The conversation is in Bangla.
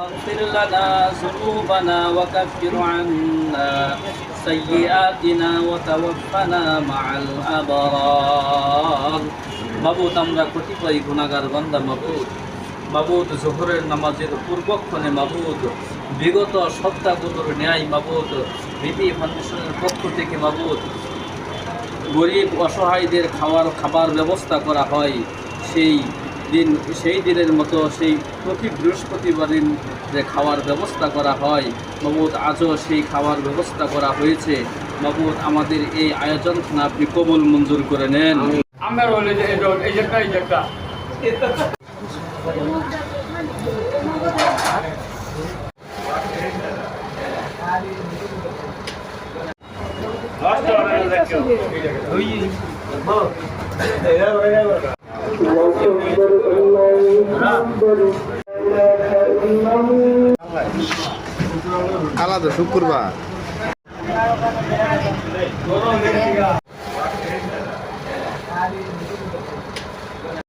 اغفر لنا ذنوبنا وكفر عنا سيئاتنا وتوفنا مع الأبرار মাবুদ আমরা কতিপয় গুণাগার বান্দা মাবুদ মাবুদ জোহরের নামাজের পূর্বক্ষণে মাবুদ বিগত সপ্তাহগুলোর ন্যায় মাবুদ বিপি ফাউন্ডেশনের পক্ষ থেকে মাবুদ গরিব অসহায়দের খাওয়ার খাবার ব্যবস্থা করা হয় সেই দিন সেই দিনের মতো সেই প্রতি বৃহস্পতিবার দিন যে খাওয়ার ব্যবস্থা করা হয় মাবুদ আজও সেই খাওয়ার ব্যবস্থা করা হয়েছে। মাবুদ আমাদের এই আয়োজন আপনি কবুল মঞ্জুর করে নেন? আমার যে এটা এই একটা এই একটা। আলাদা শুক্রবার গরম